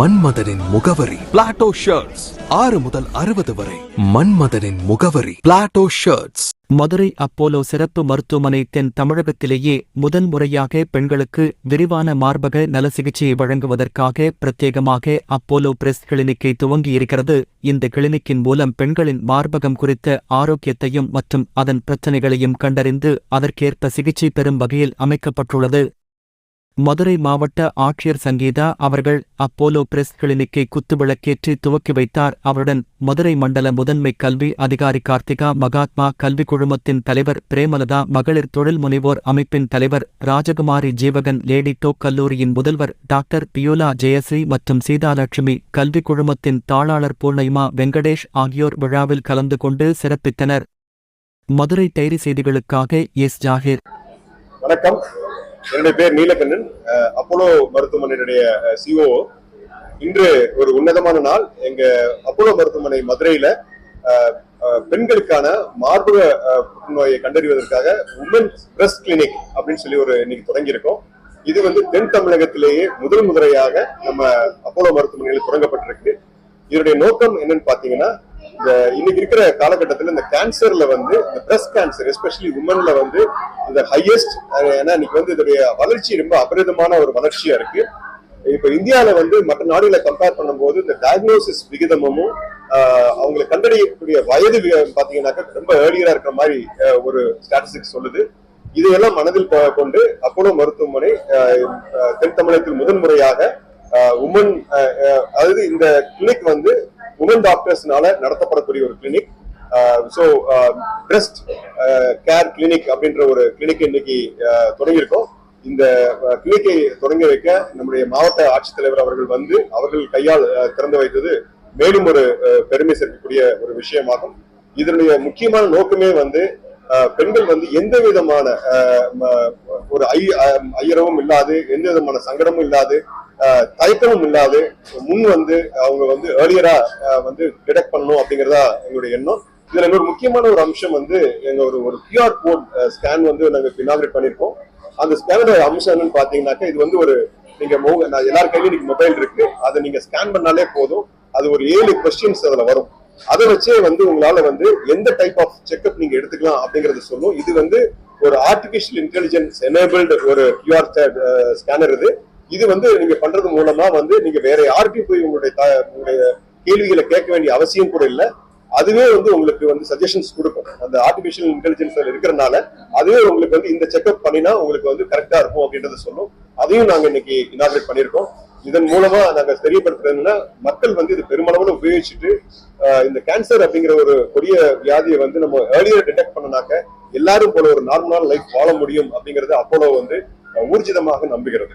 மன்மதனின் முகவரி. Plato shirts ஆறு முதல் அறுபது வரை. மன்மதனின் முகவரி. பிளாட்டோ ஷர்ட்ஸ் மதுரை அப்போலோ சிறப்பு மருத்துவமனை தென் தமிழகத்திலேயே முதன்முறையாக பெண்களுக்கு விரிவான மார்பக நல சிகிச்சையை வழங்குவதற்காக பிரத்யேகமாக அப்போலோ பிரஸ் கிளினிக்கை துவங்கியிருக்கிறது. இந்த கிளினிக்கின் மூலம் பெண்களின் மார்பகம் குறித்த ஆரோக்கியத்தையும் மற்றும் அதன் பிரச்சனைகளையும் கண்டறிந்து அதற்கேற்ப சிகிச்சை பெறும் வகையில் அமைக்கப்பட்டுள்ளது. மதுரை மாவட்ட ஆட்சியர் சங்கீதா அவர்கள் அப்போலோ பிரஸ் கிளினிக்கை குத்துவிளக்கேற்றி துவக்கி வைத்தார். அவருடன் மதுரை மண்டல முதன்மை கல்வி அதிகாரி கார்த்திகா மகாத்மா கல்வி குழுமத்தின் தலைவர் பிரேமலதா மகளிர் தொழில் முனைவோர் அமைப்பின் தலைவர் ராஜகுமாரி ஜீவகன் லேடி டோக் கல்லூரியின் முதல்வர் டாக்டர் பியோலா ஜெயஸ்ரீ மற்றும் சீதாலட்சுமி கல்வி குழுமத்தின் தாளாளர் பூர்ணிமா வெங்கடேஷ் ஆகியோர் விழாவில் கலந்து கொண்டு சிறப்பித்தனர். மதுரை டைரி செய்திகளுக்காக எஸ். ஜாகிர். வணக்கம். என்னுடைய பேர் நீலகண்ணன் அப்போலோ மருத்துவமனையினுடைய சிஓ இன்று ஒரு உன்னதமான நாள். எங்க அப்போலோ மருத்துவமனை மதுரையில பெண்களுக்கான மார்பக புற்றுநோயை கண்டறிவதற்காக உமன் பிரஸ்ட் கிளினிக் அப்படின்னு சொல்லி ஒரு இன்னைக்கு தொடங்கியிருக்கோம். இது வந்து தென் தமிழகத்திலேயே முதல் முறையாக நம்ம அப்போலோ மருத்துவமனையில் தொடங்கப்பட்டிருக்கு. இதனுடைய நோக்கம் என்னன்னு பாத்தீங்கன்னா இந்த இன்னைக்கு இருக்கிற காலகட்டத்தில் இந்த கேன்சர்ல வந்து இந்த பிரஸ்ட் கேன்சர் எஸ்பெஷலி உமன்ல வந்து இந்த ஹையஸ்ட் ஏன்னா இன்னைக்கு வந்து இதோடைய வளர்ச்சி ரொம்ப அபரிதமான ஒரு வளர்ச்சியா இருக்கு. இப்ப இந்தியால வந்து மற்ற நாடுகளை கம்பேர் பண்ணும்போது இந்த டயக்னோசிஸ் விகிதமும் அவங்களை கண்டறியக்கூடிய வயது பாத்தீங்கன்னாக்கா ரொம்ப ஏர்லியரா இருக்கிற மாதிரி ஒரு ஸ்டாட்டிஸ்டிக்ஸ் சொல்லுது. இதையெல்லாம் மனதில் கொண்டு அப்போலோ மருத்துவமனை தென் தமிழகத்தில் முதன்முறையாக உமன் அதாவது இந்த கிளினிக் வந்து உமன் டாக்டர்ஸ்னால நடத்தப்படக்கூடிய ஒரு clinic so breast care clinic அப்படின்ற ஒரு கிளினிக் இன்னைக்கு uh, தொடங்கியிருக்கோம். இந்த uh, கிளினிக்கை தொடங்கி வைக்க நம்முடைய மாவட்ட ஆட்சித்தலைவர் அவர்கள் வந்து அவர்கள் கையால் uh, திறந்து வைத்தது மேலும் ஒரு பெருமை சேர்க்கக்கூடிய ஒரு விஷயமாகும். இதனுடைய முக்கியமான நோக்கமே வந்து பெண்கள் வந்து எந்த விதமான ஒரு ஐ ஐயரவும் இல்லாது எந்த விதமான சங்கடமும் இல்லாது தயக்கமும் இல்லாது முன் வந்து அவங்க வந்து ஏர்லியரா வந்து டிடெக்ட் பண்ணணும் அப்படிங்கறதா எங்களுடைய எண்ணம். இதுல இன்னொரு முக்கியமான ஒரு அம்சம் வந்து எங்க ஒரு ஒரு கியூஆர் கோட் ஸ்கேன் வந்து நாங்க இனாகிரேட் பண்ணிருக்கோம் அந்த ஸ்கேனோட அம்சம் என்னன்னு பாத்தீங்கன்னாக்கா இது வந்து ஒரு நீங்க மொ- நான் எல்லார் கையிலும் இன்னைக்கு மொபைல் இருக்கு. அதை நீங்க ஸ்கேன் பண்ணாலே போதும். அது ஒரு ஏழு கொஸ்டின்ஸ் அதுல வரும். அதை வச்சே வந்து உங்களால வந்து எந்த டைப் ஆஃப் செக்அப் நீங்க எடுத்துக்கலாம் அப்படிங்கறத சொல்லும். இது வந்து ஒரு ஆர்டிபிஷியல் இன்டெலிஜென்ஸ் எனேபிள்டு ஒரு கியூஆர் ஸ்கேனர் இது. இது வந்து நீங்க பண்றது மூலமா வந்து நீங்க வேற யார்கிட்டயும் போய் உங்களுடைய உங்களுடைய கேள்விகளை கேட்க வேண்டிய அவசியம் கூட இல்லை. அதுவே வந்து உங்களுக்கு வந்து சஜஷன்ஸ் கொடுக்கும். அந்த ஆர்டிபிஷியல் இன்டெலிஜென்ஸ் இருக்கிறனால அதுவே உங்களுக்கு வந்து இந்த செக்அப் பண்ணினா உங்களுக்கு வந்து கரெக்டா இருக்கும் அப்படின்றத சொல்லும். அதையும் நாங்க இன்னைக்கு இனாகிரேட் பண்ணியிருக்கோம் இதன் மூலமா நாங்க தெரியப்படுத்துறதுன்னா மக்கள் வந்து இது பெருமளவுல உபயோகிச்சுட்டு இந்த கேன்சர் அப்படிங்கிற ஒரு கொடிய வியாதியை வந்து நம்ம ஏர்லியர் டிடெக்ட் பண்ணனாக்க எல்லாரும் போல ஒரு நார்மலான லைஃப் வாழ முடியும் அப்படிங்கறது அப்போலோ வந்து ஊர்ஜிதமாக நம்புகிறது.